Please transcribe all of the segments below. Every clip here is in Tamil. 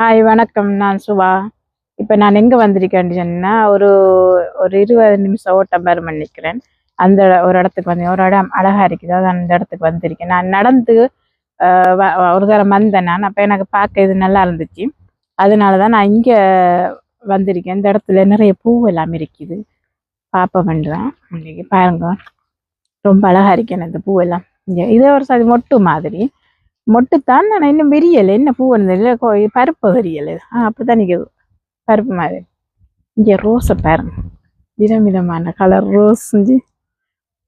ஹாய் வணக்கம். நான் சுபா இப்போ நான் எங்கே வந்திருக்கேன்னு சொன்னா ஒரு ஒரு இருபது நிமிஷம் ஓட்டம் பெறும் நிற்கிறேன் அந்த ஒரு இடத்துக்கு வந்து ஒரு இடம் அழகா இருக்குது. அதான் அந்த இடத்துக்கு வந்திருக்கேன். நான் நடந்து ஒரு தடவை வந்தேன் நான். அப்போ எனக்கு பார்க்க இது நல்லா இருந்துச்சு. அதனால தான் நான் இங்கே வந்திருக்கேன். இந்த இடத்துல நிறைய பூ எல்லாம் இருக்குது. பார்ப்பேன் பண்ணுறேன் இன்றைக்கி பாருங்க. ரொம்ப அழகா இருக்கேன் இந்த பூவெல்லாம் இங்கே இதே ஒரு சாதி மொட்டு மாதிரி. மொட்டுத்தான் நான் இன்னும் விரியலை. என்ன பூ இல்லை பருப்பு விரியலை. ஆ அப்படித்தான் நிற்குது பருப்பு மாதிரி. இங்கே ரோஸை பாருங்க. விதம் விதமான கலர் ரோஸ்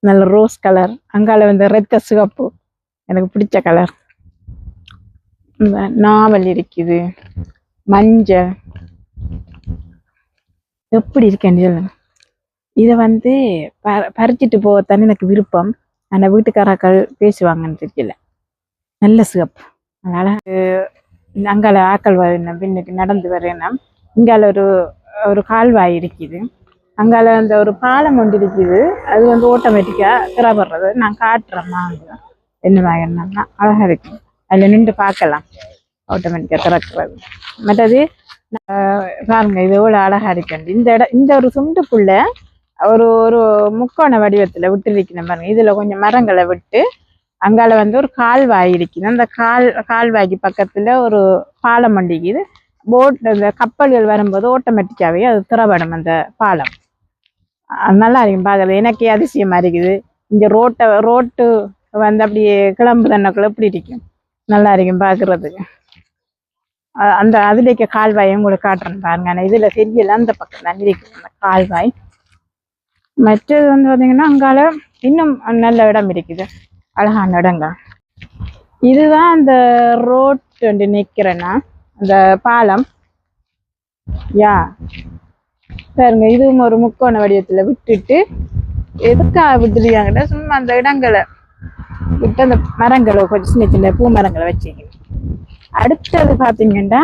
நல்ல ரோஸ் கலர் அங்கால வந்து ரத்த சிவப்பு. எனக்கு பிடிச்ச கலர் இந்த நாவல் இருக்குது. மஞ்சள். எப்படி இருக்கேன்னு சொல்லுங்க. இதை வந்து ப பறிச்சிட்டு போகத்தானே எனக்கு விருப்பம். ஆனால் வீட்டுக்காராக்கள் பேசுவாங்கன்னு தெரியல. நல்ல சிவப்பு அதனால் அங்கால ஆக்கள் வரணும் பின்னுக்கு நடந்து வரேன்னா இங்கால ஒரு ஒரு கால்வாய் இருக்குது. அங்கால அந்த ஒரு பாலம் ஒன்று இருக்குது. அது வந்து ஆட்டோமேட்டிக்கா திறப்படுறது நான் காட்டுறேன் வாங்க. என்ன என்னன்னா அழகா இருக்கு. அதுல நின்று பார்க்கலாம். ஆட்டோமேட்டிக்கா திறக்கிறது. மற்றது பாருங்க இது எவ்வளோ அழகா இருக்கு. இந்த இடம் இந்த ஒரு சுண்டுக்குள்ள ஒரு ஒரு முக்கோண வடிவத்துல விட்டு இருக்கணும் பாருங்க. இதுல கொஞ்சம் மரங்களை விட்டு அங்கால வந்து ஒரு கால்வாய் இருக்குது. அந்த கால் கால்வாய்க்கு பக்கத்தில் ஒரு பாலம் வண்டிக்குது. போட் அந்த கப்பல்கள் வரும்போது ஆட்டோமேட்டிக்காகவே அது திறப்படும் அந்த பாலம். நல்லா இருக்கும் பார்க்குறது எனக்கே அதிசயமாக இருக்குது. இங்கே ரோட்டை ரோட்டு வந்து அப்படியே கிளம்பு தண்ணக்குள்ள எப்படி இருக்கும். நல்லா இருக்கும் பார்க்குறதுக்கு. அந்த அதுல இருக்க கால்வாயை உங்களுக்கு காட்டுறேன் பாருங்க. ஆனால் இதில் தெரியல அந்த பக்கம் தான் இருக்கு அந்த கால்வாய். மற்றது வந்து பார்த்தீங்கன்னா அங்கால இன்னும் நல்ல இடம் இருக்குது. அழகான இடங்க இதுதான் அந்த ரோட் வந்து நிக்கிறேன்னா அந்த பாலம். யா? பாருங்க இதுவும் ஒரு முக்கோண வடிவத்துல விட்டுட்டு எதுக்காக விட்டுருக்காங்கன்னா சும்மா அந்த இடங்களை விட்டு அந்த மரங்களை கொஞ்சம் சின்ன சின்ன பூ மரங்களை வச்சுக்கணும் அடுத்தது பாத்தீங்கன்னா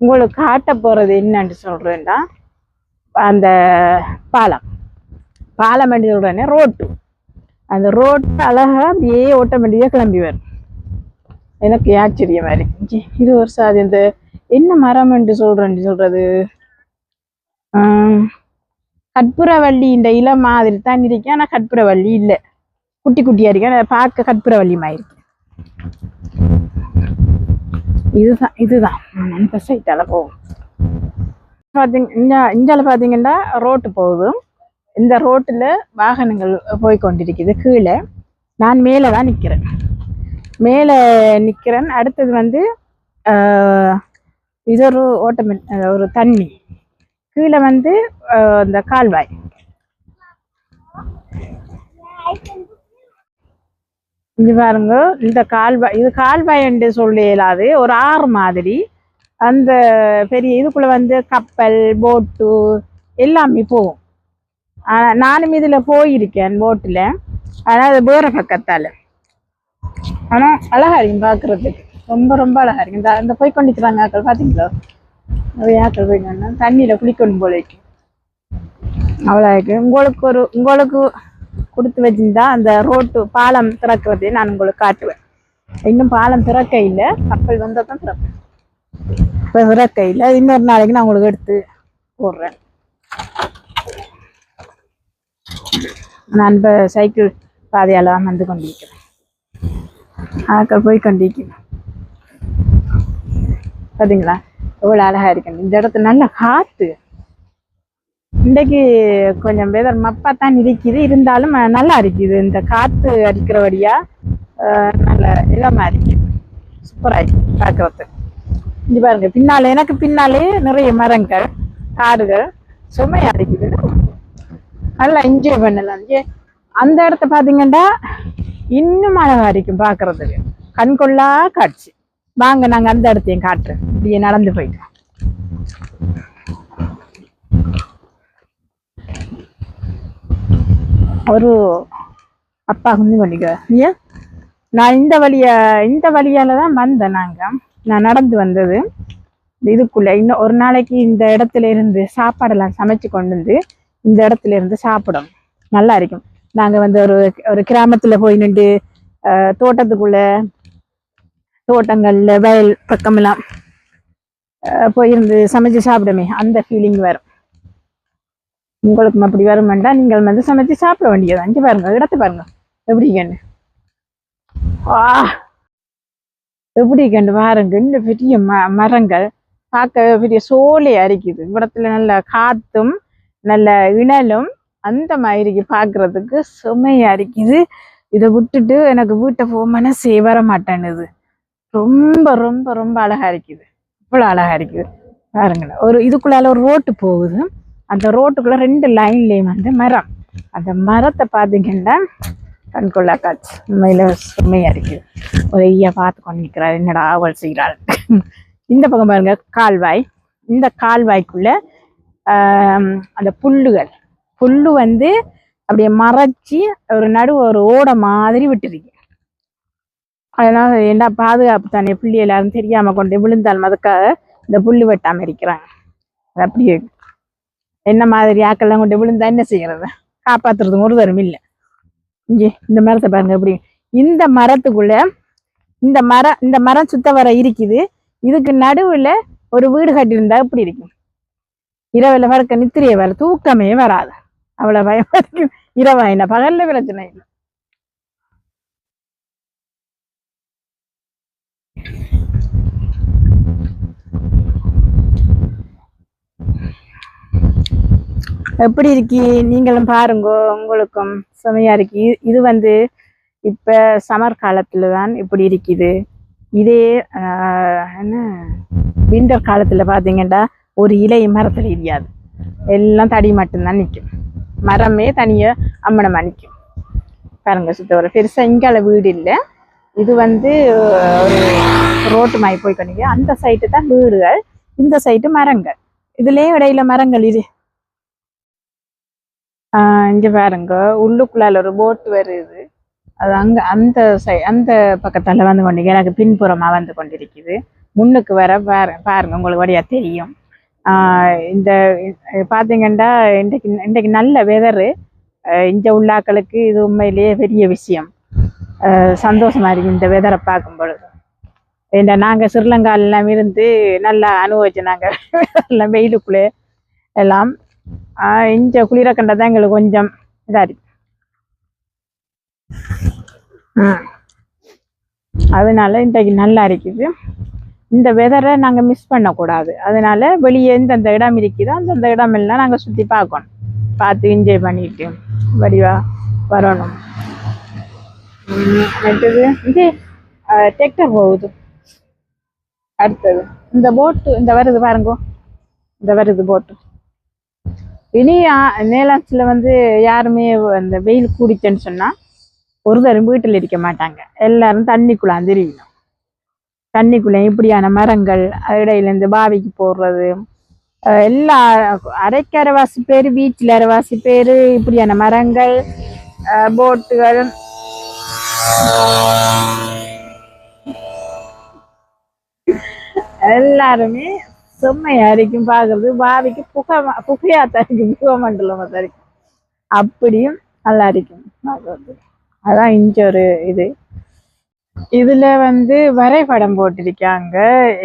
உங்களுக்கு காட்ட போறது என்னன்னு சொல்றேன்டா அந்த பாலம். பாலம் என்று சொல்றேனே ரோட்டு அந்த ரோட்டை அழகா அப்படியே ஆட்டோமேட்டிக்காக கிளம்பி வரும். எனக்கு ஆச்சரியமாக இருக்கு. இது ஒரு சாதி இந்த என்ன மரம் என்று சொல்கிறேன் சொல்றது? ஆஹ் கற்பூரவள்ளி இந்த இலை மாதிரி தான் இருக்கேன் ஆனால் கற்பூரவள்ளி இல்லை. குட்டி குட்டியா இருக்கேன் பார்க்க கற்பூரவள்ளி மாதிரி இருக்கு. இதுதான் இதுதான். நான் இந்த சைட்டால போகும். பாத்தீங்க இங்க இங்கால பார்த்தீங்கன்னா ரோட்டு போகுது. இந்த ரோட்டில் வாகனங்கள் போய் கொண்டிருக்குது கீழே நான் மேலே தான் நிக்கிறேன். மேலே நிக்கிறேன். அடுத்தது வந்து இது ஒரு ஓட்டமே ஒரு தண்ணி. கீழே வந்து இந்த கால்வாய். இது பாருங்க இந்த கால்வாய் இது கால்வாய் என்று சொல்லலாது ஒரு ஆறு மாதிரி. அந்த பெரிய இதுக்குள்ளே வந்து கப்பல் போட்டு எல்லாமே போகும். நானும் இதில் போயிருக்கேன் போட்டுல ஆனா அது வேற பக்கத்தால். ஆனா அழகா இருக்கும் பாக்குறதுக்கு. ரொம்ப ரொம்ப அழகா இருக்கும் இந்த இந்த போய் கொண்டிருக்கிறாங்க ஆக்கள் பாத்தீங்களா? நிறைய ஆக்கள் போய்க்கணும் தண்ணியில குளிக்கணும் போல இருக்கு. அவ்வளோ இருக்கு. உங்களுக்கு ஒரு உங்களுக்கு கொடுத்து வச்சிருந்தா அந்த ரோட்டு பாலம் திறக்கிறதை நான் உங்களுக்கு காட்டுவேன். இன்னும் பாலம் திறக்க இல்லை. கப்பல் வந்தால் தான் திறப்பேன். இப்போ திறக்க இல்லை. இன்னொரு நாளைக்கு நான் உங்களுக்கு எடுத்து போடுறேன். நான் இப்போ சைக்கிள் பாதையால் வந்து கொண்டிருக்கிறேன். ஆக்கள் போய் கொண்டிருக்கிறேன் பார்த்தீங்களா எவ்வளோ அழகா இருக்கு இந்த இடத்துல நல்ல காற்று இன்றைக்கு கொஞ்சம் வெதர் மப்பாக தான் இருக்குது. இருந்தாலும் நல்லா இருக்குது. இந்த காற்று அடிக்கிறபடியாக அஹ், நல்ல இதமாக இருக்குது சூப்பராக இருக்குது பார்க்கறதுக்கு. இங்கே பாருங்க பின்னாலே எனக்கு பின்னாலே நிறைய மரங்கள் காடுகள். சுமையாக இருக்குது. நல்லா என்ஜாய் பண்ணலாம் அந்த இடத்த பாத்தீங்கன்னா இன்னும் அழகா இருக்கும் பார்க்கறதுக்கு கண்கொள்ளா காட்சி வாங்க நாங்க அந்த இடத்தையும் காட்டுறேன் இப்படியே நடந்து போயிட்டோம் ஒரு அப்பா வந்து பண்ணிக்க ஏன் நான் இந்த வழிய இந்த வழியால தான் வந்தேன் நாங்க நான் நடந்து வந்தது இதுக்குள்ள இன்னும் ஒரு நாளைக்கு இந்த இடத்துல இருந்து சாப்பாடெல்லாம் சமைச்சு கொண்டு வந்து இந்த இடத்துல இருந்து சாப்பிடும் நல்லா இருக்கும். நாங்க வந்து ஒரு ஒரு கிராமத்துல போய் நின்று தோட்டத்துக்குள்ள தோட்டங்கள்ல வயல் பக்கமெல்லாம் அஹ் போயிருந்து சமைச்சு சாப்பிடுமே அந்த ஃபீலிங் வரும். உங்களுக்கும் அப்படி வரும் வேண்டாம் நீங்கள் வந்து சமைச்சு சாப்பிட வேண்டியது. அஞ்சு பாருங்க இடத்த பாருங்க. எப்படி கண்டு வா எப்படி கண்டு பாருங்க இந்த பெரிய ம மரங்கள். பார்க்க பெரிய சோலையா இருக்குது இடத்துல நல்ல காத்தும் நல்ல இணலும் அந்த மாதிரி பார்க்குறதுக்கு சுமையாக இருக்குது. இதை விட்டுட்டு எனக்கு வீட்டை போக மனசே வர மாட்டேன்னுது ரொம்ப ரொம்ப ரொம்ப அழகா இருக்குது. இவ்வளோ அழகா இருக்குது. பாருங்களேன். ஒரு இதுக்குள்ளால ஒரு ரோட்டு போகுது. அந்த ரோட்டுக்குள்ளே ரெண்டு லைன்லேயும் வந்து மரம். அந்த மரத்தை பார்த்தீங்கன்னா கண்கொள்ளா காட்சி. உண்மையில் சுமையாக இருக்குது. ஒரு ஐயா பார்த்து கொண்டு நிற்கிறார் என்னடா ஆவல் செய்கிறாள் இந்த பக்கம் பாருங்க கால்வாய். இந்த கால்வாய்க்குள்ளே அந்த புல்லுகள். புல்லு வந்து அப்படியே மறைச்சி ஒரு நடு ஒரு ஓடை மாதிரி விட்டுருக்கு. அதெல்லாம் என்ன பாதுகாப்பு தானே? புள்ளி எல்லாரும் தெரியாம கொண்டு விழுந்தால் மதுக்காக இந்த புல்லு வெட்டாம இருக்கிறாங்க. அது அப்படியே என்ன மாதிரி ஆக்கள்லாம் கொண்டு விழுந்தா என்ன செய்யறது? காப்பாத்துறதுக்கு ஒரு தரும் இல்லை. இங்கே இந்த மரத்தை பாருங்க எப்படி இந்த மரத்துக்குள்ள இந்த மரம் இந்த மரம் சுத்த வர இருக்குது. இதுக்கு நடுவுல ஒரு வீடு கட்டியிருந்தா எப்படி இருக்கும்? இரவுல வரக்க நித்திரிய வர தூக்கமே வராது. அவ்வளவு பயம் இருக்கும் இரவா என்ன? பகல்ல பிரச்சனை இல்லை எப்படி இருக்கி? நீங்களும் பாருங்க உங்களுக்கும். சுமையா இருக்கு. இது- வந்து இப்ப சமர் காலத்துல தான் இப்படி இருக்குது. இதே ஆஹ், என்ன? விண்டர் காலத்துல பாத்தீங்கன்னா ஒரு இலை மரத்துல இடியாது. எல்லாம் தடி மட்டும்தான் நிற்கும் மரமே தனியா அம்மனமா நிற்கும் பாருங்க சுத்த ஒரு பெருசாக இங்கால வீடு இல்லை. இது வந்து ஒரு ரோட்டு மாதிரி போய் கொண்டீங்க அந்த சைட்டு தான் வீடுகள் இந்த சைட்டு மரங்கள். இதுலயே இடையில மரங்கள் இது இங்கே இங்க பாருங்க உள்ளுக்குள்ளால ஒரு போட்டு வருது. அது அங்க அந்த சை அந்த பக்கத்தால வந்து கொண்டு எனக்கு பின்புறமா வந்து கொண்டிருக்குது. முன்னுக்கு வர பாரு பாருங்க உங்களுக்கு வழியா தெரியும். இந்த பார்த்தீங்கன்னா இன்றைக்கு இன்றைக்கு நல்ல வெதரு இந்த உள்ளாக்களுக்கு இது உண்மையிலேயே பெரிய விஷயம். ஆஹ் சந்தோஷமா இந்த வெதரை பார்க்கும் பொழுது. இந்த நாங்க சிறிலங்காலெல்லாம் இருந்து நல்லா அனுபவிச்சு நாங்க எல்லாம் வெயிலுக்குள்ளே எல்லாம். ஆஹ் குளிர கண்டதான் எங்களுக்கு கொஞ்சம் இதா இருக்கு. அதனால இன்றைக்கு நல்லா இருக்குது. இந்த வெதரை நாங்க மிஸ் பண்ணக்கூடாது. அதனால வெளியே இந்தந்த இடம் இருக்குதோ அந்தந்த இடம் எல்லாம் நாங்க சுத்தி பார்க்கணும். பார்த்து என்ஜாய் பண்ணிட்டு வடிவா வரணும். அடுத்தது இது டெக்டர் போகுது. அடுத்தது இந்த போட்டு இந்த வருது பாருங்க. இந்த வருது போட்டு இனி நேலாச்சில வந்து யாருமே அந்த வெயில் கூடிச்சேன்னு சொன்னா ஒருத்தரும் வீட்டில் இருக்க மாட்டாங்க. எல்லாரும் தண்ணிக்குள்ளாந்து இருக்கணும் தண்ணிக்குள்ள இப்படியான மரங்கள் இடையில பாவிக்கு போடுறது. எல்லா அரைக்கு அரைவாசி பேர் பீச்சில் அரைவாசி பேர் இப்படியான மரங்கள் அஹ் போட்டுகள். எல்லாருமே செம்மையா இருக்கும் பார்க்கறது பாவிக்கு புகை புகையா தரிக்கும் புகமண்டலமா தான் இருக்கும் அப்படியும் நல்லா இருக்கும். பார்க்கறது அதான் இங்க ஒரு இது. இதுல வந்து வரைபடம் போட்டிருக்காங்க.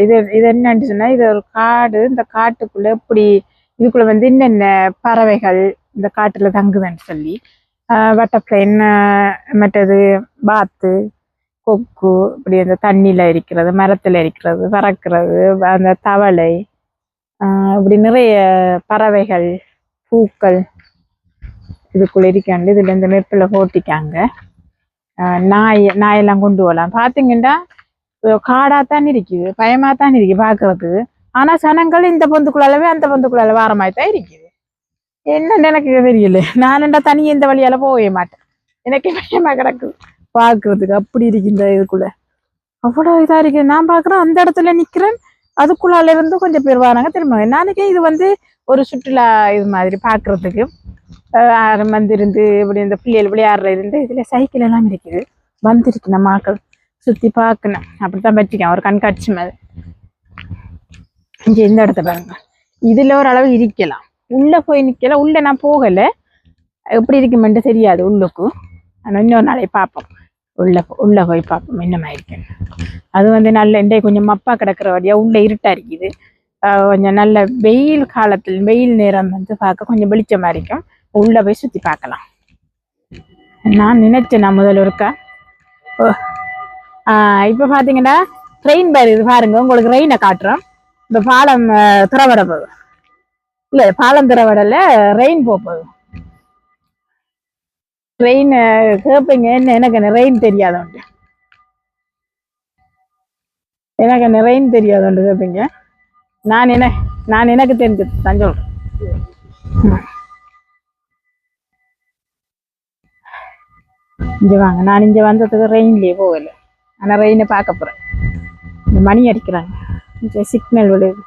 இது இது என்னன்னு சொன்னா இது ஒரு காடு இந்த காட்டுக்குள்ள இப்படி இதுக்குள்ள வந்து என்னென்ன பறவைகள் இந்த காட்டுல தங்குதுன்னு சொல்லி வட்டப்பிளைன் மற்றது பாத்து கொக்கு இப்படி அந்த தண்ணியில இருக்கிறது மரத்துல இருக்கிறது பறக்கிறது அந்த தவளை இப்படி நிறைய பறவைகள் பூக்கள் இதுக்குள்ள இருக்காண்டு இதுல இந்த நெருப்புல போட்டிக்காங்க நாய் நாயெல்லாம் கொண்டு வரலாம் பார்த்தீங்கன்னா காடாக தான் இருக்குது பயமாக தான் இருக்கு பாக்குறதுக்கு ஆனா சனங்கள் இந்த பொந்துக்குள்ளாலவே அந்த பொந்துக்குள்ளால வார மாதிரி தான் இருக்குது என்னன்னு எனக்கு தெரியல நானண்டா தனியே இந்த வழியால போகவே மாட்டேன் எனக்கு பயமா கிடக்குது பாக்குறதுக்கு அப்படி இருக்கு இந்த இதுக்குள்ள அவ்வளவு இதா இருக்குது நான் பாக்குறேன் அந்த இடத்துல நிக்கிறேன் அதுக்குள்ளால இருந்து கொஞ்சம் பேர் வராங்க திரும்ப நாளைக்கே இது வந்து ஒரு சுற்றுலா இது மாதிரி பாக்குறதுக்கு ஆஹ் வந்திருந்து இப்படி இந்த பிள்ளைகள் விளையாடுற இருந்து இதுல சைக்கிள் எல்லாம் இருக்குது. வந்திருக்கு நம்ம ஆக்கள் சுத்தி பார்க்கணும். அப்படித்தான் வச்சுக்கேன் ஒரு கண்காட்சி மாதிரி. இங்கே இந்த இடத்த பாருங்க. இதுல ஓரளவு இருக்கலாம். உள்ள போய் நிக்கல. உள்ள நான் போகல. எப்படி இருக்குமென்ட்டு தெரியாது உள்ளுக்கு ஆனா இன்னொரு நாளை பார்ப்போம். உள்ள உள்ளே உள்ள போய் பார்ப்போம். என்ன இருக்குன்னு அது வந்து நல்ல இண்டே கொஞ்சம் மப்பா கிடக்குற வழியா உள்ள இருட்டா இருக்குது. ஆஹ் கொஞ்சம் நல்ல வெயில் காலத்தில் வெயில் நேரம் வந்து பார்க்க கொஞ்சம் வெளிச்சமாக இருக்கும். உள்ள போய் சுத்தி பார்க்கலாம். நான் நினைச்சேன் நான் முதல்ல இருக்கா ஓ. ஆஹ் இப்ப பாத்தீங்கன்னா ட்ரெயின் இது பாருங்க உங்களுக்கு ரெயினை காட்டுறோம். இந்த பாலம் ஆஹ், திறவட போகுது. இல்ல பாலம் திறவடல ரெயின் போகுது. ட்ரெயின் கேட்பீங்க என்ன எனக்கு என்ன ரெயின் தெரியாதவன்ட்டு எனக்கு என்ன ரெயின் தெரியாதவன்ட்டு கேட்பீங்க நான் என்ன நான் எனக்கு தெரிஞ்சது தான் சொல்றேன். இங்கே வாங்க. நான் இங்கே வந்ததுக்கு ரெயின்லயே போகல. ஆனா ரெயினை பார்க்க போறேன். இந்த மணி அடிக்கிறாங்க. இங்கே சிக்னல் விழுது.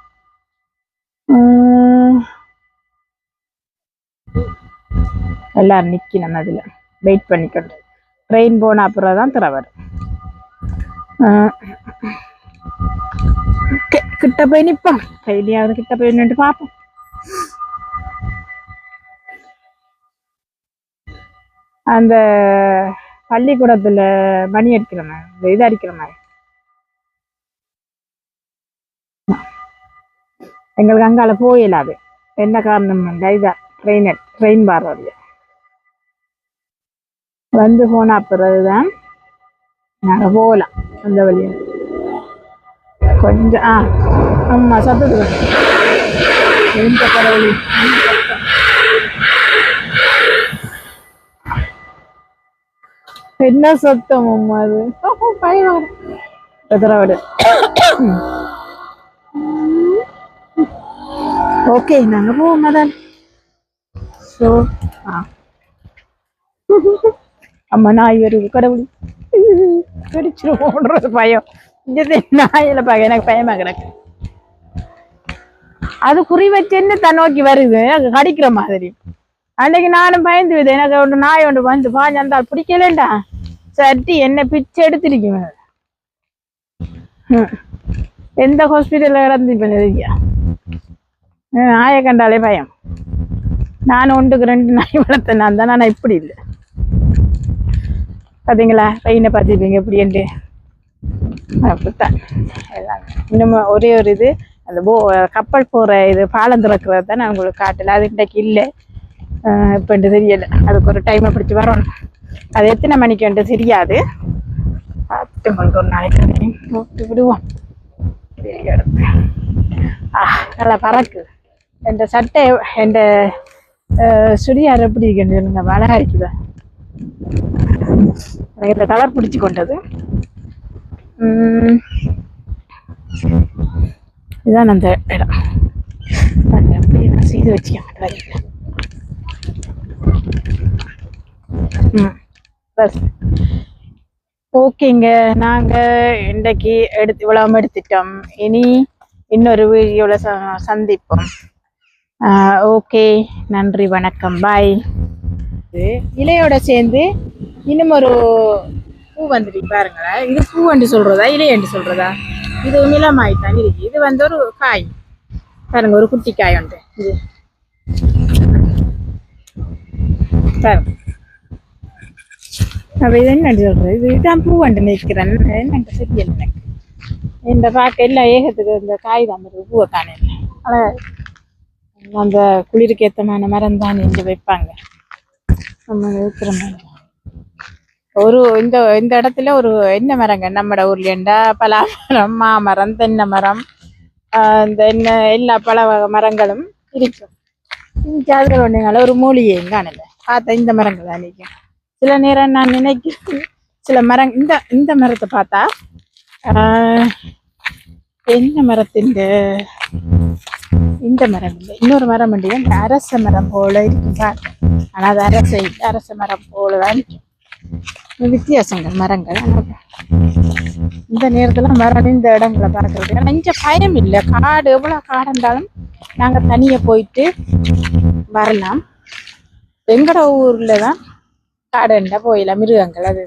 எல்லோரும் எல்லாரும் அதில் அதுல. வெயிட் பண்ணிக்கொண்டு ட்ரெயின் போன அப்புறம் தான் திறவர். கிட்ட போய் நிற்போம் கையிலையாவது கிட்ட போய் நின்று பார்ப்போம். அந்த பள்ளிக்கூடத்துல மணி அடிக்கிற மாதிரி இந்த இது அடிக்கிற மாதிரி. எங்களுக்கு அங்கால போயிடாது என்ன காரணம் இதா ட்ரெயின் ட்ரெயின் வர்றது வந்து போன பிறகுதான் நாங்க போகலாம் அந்த வழியா. கொஞ்சம் ஆ ஆமா சத்தத்துக்கு. எந்த கடவுளி என்ன சத்தம் அம்மா அது பயம் பெதராவிடு ஓகே நாங்க போவோம் மதன். ஸோ ஆ. அம்மா நாய் வருது கடவுள். கடிச்சிருவோன்றது பயம். இங்கே நாயில பார்க்க எனக்கு பயமா கிடக்கு. அது குறி வச்சு என்ன தன் நோக்கி வருது? எனக்கு கடிக்கிற மாதிரி. அன்னைக்கு நானும் பயந்து விதேன் எனக்கு ஒன்று நாய் ஒன்று வந்து பாஞ்சு பிடிக்கலண்டா? சட்டி என்ன பிச்சை எடுத்திருக்கீங்க. எந்த ஹாஸ்பிட்டல்ல கிடந்து இருக்கியா நாயை கண்டாலே பயம். நான் ஒன்றுக்கு ரெண்டு நாய் வளர்த்தேன். நான் தான் நான் இப்படி இல்லை. பார்த்தீங்களா பையனை பார்த்துருப்பீங்க என்று. அப்படித்தான். எல்லாம். இன்னும் ஒரே ஒரு இது அந்த போ கப்பல் போகிற இது பாலம் திறக்கிறது தான் நான் உங்களுக்கு காட்டல. அது இன்றைக்கு இல்லை. இப்போ தெரியல. அதுக்கு ஒரு டைமை பிடிச்சி வரணும். அது எத்தனை மணிக்கு மணிக்குன்ட்டு தெரியாது. பார்த்து உங்களுக்கு ஒரு நாளைக்கு போட்டு விடுவோம். பெரிய இடத்து. ஆ நல்லா பறக்கு. என் சட்டை என் சுடியார் எப்படி இருக்குன்னு சொல்லுங்க. அழகா இருக்குதா. எனக்கு இந்த கலர் பிடிச்சி கொண்டது. உம், இதான் அந்த இடம். அப்படியே நான் செய்து வச்சுக்கேன் ம். பஸ் ஓகேங்க. நாங்கள் இன்றைக்கு எடுத்து இவ்வளவு எடுத்துட்டோம். இனி இன்னொரு வீடியோவில் ச சந்திப்போம். ஓகே. நன்றி வணக்கம். பாய் இலையோட சேர்ந்து இன்னும் ஒரு பூ வந்துருக்கு பாருங்களேன் இது பூ என்று சொல்றதா இலை என்று சொல்றதா? இது நிலமாய் தான் இருக்கு. இது வந்து ஒரு காய். பாருங்க ஒரு குட்டி காய் உண்டு இது. பாருங்க. அப்போ இது என்ன சொல்றது இது தான் பூ வந்து நிற்கிறேன் என்னங்க தெரியல எனக்கு இந்த பார்க்க எல்லாம் ஏகத்துக்கு இந்த காய் தான் வருது பூவை காணையில் ஆனால் அந்த குளிருக்கு ஏத்தமான மரம் தான் இங்க வைப்பாங்க நம்ம இருக்கிற மாதிரி ஒரு இந்த இந்த இடத்துல ஒரு என்ன மரங்க நம்மட ஊர்ல பலா மரம் மாமரம் தென்னை மரம் ஆஹ் இந்த என்ன எல்லா பல வகை மரங்களும் இருக்கும் இங்க அதில் ஒண்ணுங்கள ஒரு மூலிகையும் காணல பார்த்தா இந்த மரங்கள் தான் நிற்கும் சில நேரம் நான் நினைக்கிறேன் சில மரம் இந்த இந்த மரத்தை பார்த்தா ஆஹ் என்ன மரத்தின் இந்த மரம் இல்லை. இன்னொரு மரம் இல்லையா இந்த அரச மரம் போல இருக்குதான் ஆனால் ஆனா அது அரச அரச மரம் போல தான் வித்தியாசங்கள் மரங்கள். இந்த நேரத்துல மரம் இந்த இடங்களை பார்க்கறது. ஏன்னா இங்கே பயம் இல்லை. காடு எவ்வளவு காடு இருந்தாலும் நாங்க தனியாக போயிட்டு வரலாம். எங்களோட ஊரில் தான் കടണ്ട പോയില്ല മിരുകങ്കലത്